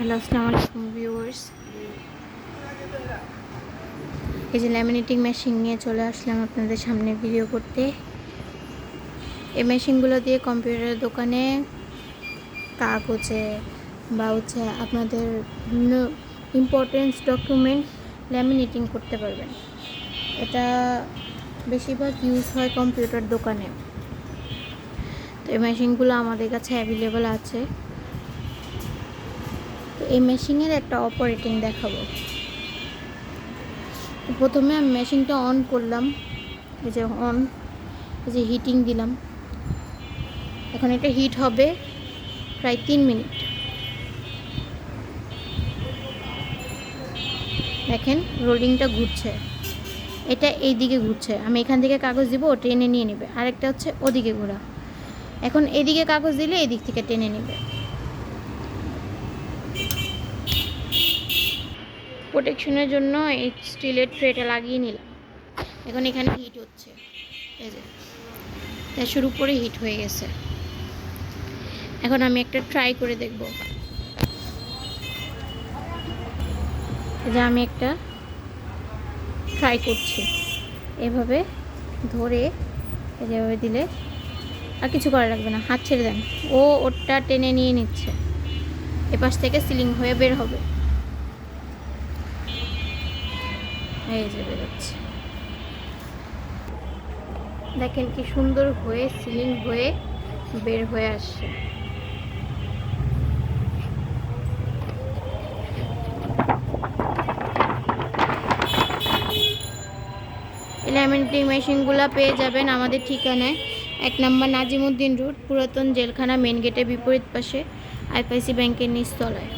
Hello আসসালামু আলাইকুম viewers এই যে ল্যামিনেটিং মেশিন নিয়ে চলে আসলাম আপনাদের সামনে ভিডিও করতে। এই মেশিনগুলো দিয়ে কম্পিউটারের দোকানে কাগজে বা হচ্ছে আপনাদের বিভিন্ন ইম্পর্টেন্স ডকুমেন্ট ল্যামিনেটিং করতে পারবেন। এটা বেশিরভাগ ইউজ হয় কম্পিউটার দোকানে। তো এই মেশিনগুলো আমাদের কাছে অ্যাভেলেবেল আছে। এই মেশিনের একটা অপারেটিং দেখাবো। প্রথমে আমি মেশিনটা অন করলাম, এই যে অন এই যে হিটিং দিলাম। এখন এটা হিট হবে প্রায় তিন মিনিট। দেখেন রোলিংটা ঘুরছে। এটা এই দিকে ঘুরছে। আমি এখান থেকে কাগজ দিব, ও টেনে নিয়ে নেবে। আরেকটা হচ্ছে ওদিকে ঘোরা। এখন এদিকে কাগজ দিলে এদিক থেকে টেনে নেবে। প্রোটেকশনের জন্য এই স্টিলের ট্রেটা লাগিয়ে নিলাম। এখন এখানে হিট হচ্ছে। এই যে তাই শুরু করে হিট হয়ে গেছে। এখন আমি একটা ট্রাই করে দেখব। যে আমি একটা ট্রাই করছি। এভাবে ধরে যেভাবে দিলে আর কিছু করা লাগবে না। হাত ছেড়ে দেন। ও ওটা টেনে নিয়ে নিচ্ছে। এপাশ থেকে সিলিং হয়ে বের হবে। এই যে দেখেন কি সুন্দর হয়ে সিলিং হয়ে বের হয়ে আসছে। ল্যামিনেটিং মেশিনগুলো পেয়ে যাবেন আমাদের ঠিকানায়। এক নম্বর নাজিমুদ্দিন রোড, পুরাতন জেলখানা মেন গেটের বিপরীত পাশে আইপিআইসি ব্যাংকের নিচতলায়।